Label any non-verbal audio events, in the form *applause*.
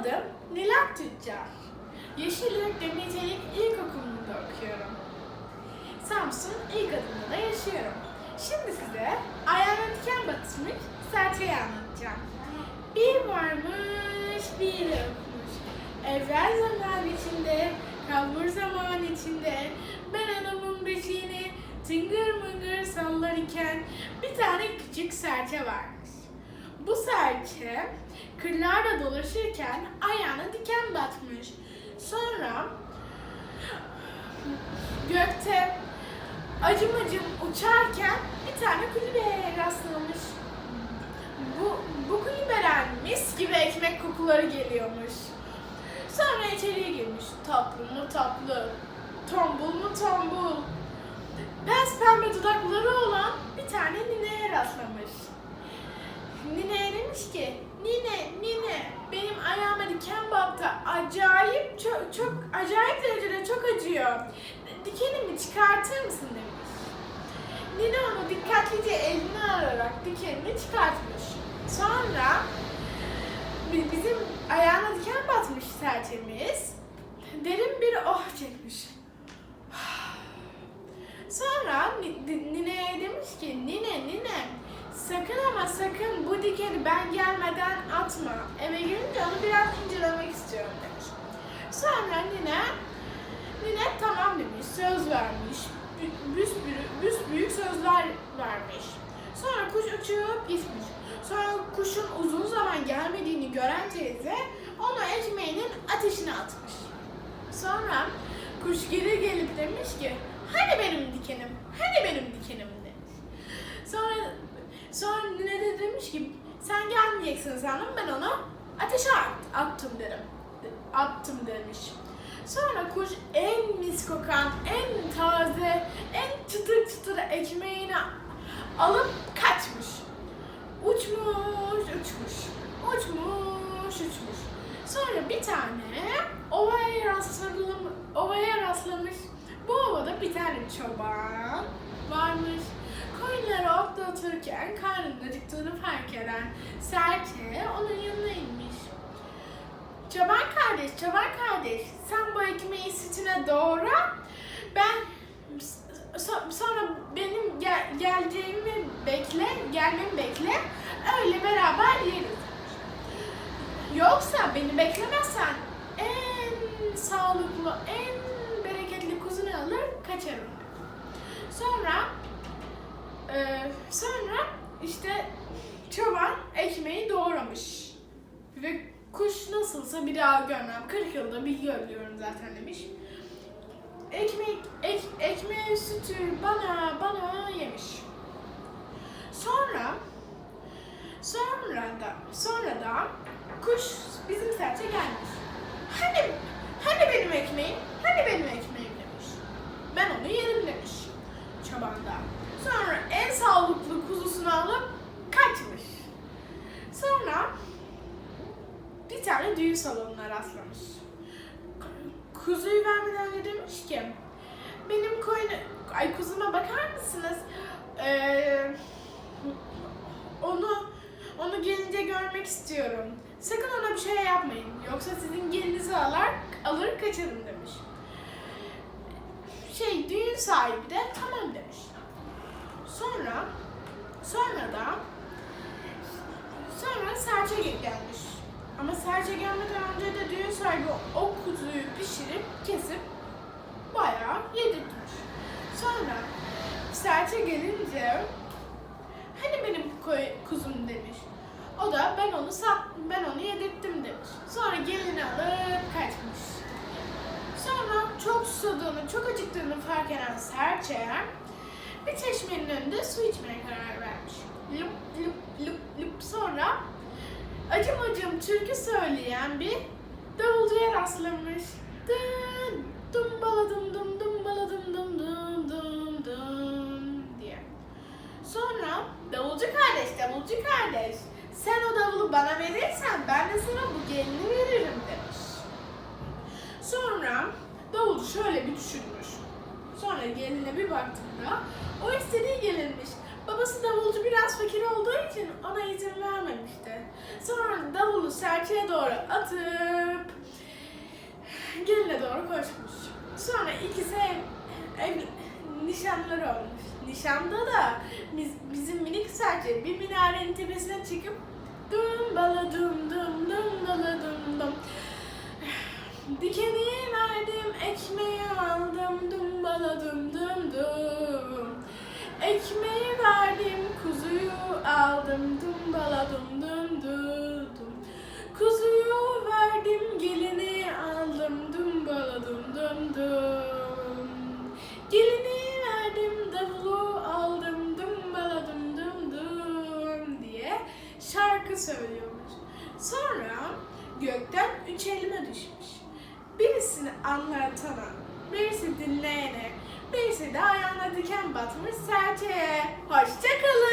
adım Nilat Tüccar. Yeşilyurt Demircilik İlkokulu'nda okuyorum. Samsun İlk adımda da yaşıyorum. Şimdi size ayağına diken batmış serçeyi anlatacağım. Bir varmış, bir yokmuş. Evvel zaman içinde, kalbur zaman içinde, ben anamın beşiğini tıngır mıngır sallar iken bir tane küçük serçe varmış. Bu serçe kırlarda dolaşırken ayağına diken batmış. Sonra gökte acım acım uçarken bir tane kulübeye rastlamış. Bu, bu kulübeden mis gibi ekmek kokuları geliyormuş. Sonra içeriye girmiş. Tatlı mı tatlı, tombul mu tombul. Pes pembe dudakları olan bir tane nineye rastlamış. Demiş ki, Nine, Nine benim ayağıma diken battı. Acayip çok, çok acayip derecede çok acıyor. Dikenimi çıkartır mısın demiş. Nine onu dikkatlice eline alarak dikenini çıkartmış. Sonra bi- bizim ayağına diken batmış serçemiz derin bir oh çekmiş. Sonra Ni- Ni- Nine'ye demiş ki Nine Nine sakın ama sakın bu dikeni ben gelmeden atma. Eve gelince onu biraz incelemek istiyorum demiş. Sonra Nine Nine tamam demiş söz vermiş. Bü- Büsbüyük, büsbüyük sözler vermiş. Sonra kuş uçup gitmiş. Sonra kuşun uzun zaman gelmediğini gören teyze onu ekmeğinin ateşine atmış. Sonra kuş geri gelip demiş ki hani benim dikenim, hani benim dikenim demiş. Sonra sonra nine de demiş ki gelmeyeceksin sandım ben onu ateşe at- attım derim. Attım demiş. Sonra kuş en mis kokan, en taze, en çıtır çıtır ekmeğini alıp kaçmış. Uçmuş, uçmuş. Uçmuş, uçmuş. Sonra bir tane ovaya rastlamış, ovaya rastlamış. Bu ovada bir tane çoban varmış. Koyunları otlatırken karnının acıktığını fark eden serçe onun yanına inmiş. Çoban kardeş, çoban kardeş, sen bu ekmeği sütüne doğra. Ben so- sonra benim gel- geleceğimi bekle, gelmemi bekle. Öyle beraber yeriz. Yoksa beni beklemezsen en sağlıklı, en bereketli kuzunu alır kaçarım. Sonra e, sonra işte çoban ekmeği doğramış. Ve kuş nasılsa bir daha görmem. 40 yılda bir görüyorum zaten demiş. Ekmek, ek, ekmeği sütü bana bana yemiş. Sonra sonra da sonra da kuş bizim serçe gelmiş. Hani hani benim ekmeğim? Hani benim ekmeğim demiş. Ben onu yerim demiş da. Sonra en sağlıklı kuzusunu alıp kaçmış. Sonra bir tane düğün salonuna rastlamış. Kuzuyu vermeden önce demiş ki benim koyun ay kuzuma bakar mısınız? Ee, onu onu gelince görmek istiyorum. Sakın ona bir şey yapmayın. Yoksa sizin gelinizi alır, alır kaçarım demiş. Şey düğün sahibi de tamam demiş. Sonra sonra da sonra serçe gelmiş. Ama serçe gelmeden önce de düğün sahibi o kuzuyu pişirip kesip bayağı yedirtmiş. Sonra serçe gelince hani benim kuzum demiş. O da ben onu sat, ben onu yedirttim demiş. Sonra gelini alıp kaçmış. Sonra çok susadığını, çok acıktığını fark eden serçe bir çeşmenin önünde su içmeye karar vermiş. Lup lup lup lup sonra acım acım türkü söyleyen bir davulcuya rastlamış. Dın dumbaladım dum dumbaladım dum dum dum dum diye. Sonra davulcu kardeş, davulcu kardeş sen o davulu bana verirsen ben de sana bu gelini veririm demiş. Sonra davulcu şöyle bir düşünmüş. Sonra geline bir baktığında o istediği gelinmiş. Babası davulcu biraz fakir olduğu için ona izin vermemişti. Sonra davulu serçeye doğru atıp geline doğru koşmuş. Sonra ikisi ev, nişanları olmuş. Nişanda da biz, bizim minik serçe bir minarenin tepesine çıkıp dum bala dum dum dum bala dum dum *sighs* Dikeni verdim, şarkı söylüyormuş. Sonra gökten üç elma düşmüş. Birisini anlatana, birisi dinleyene, birisi de ayağına diken batmış serçeye. Hoşçakalın.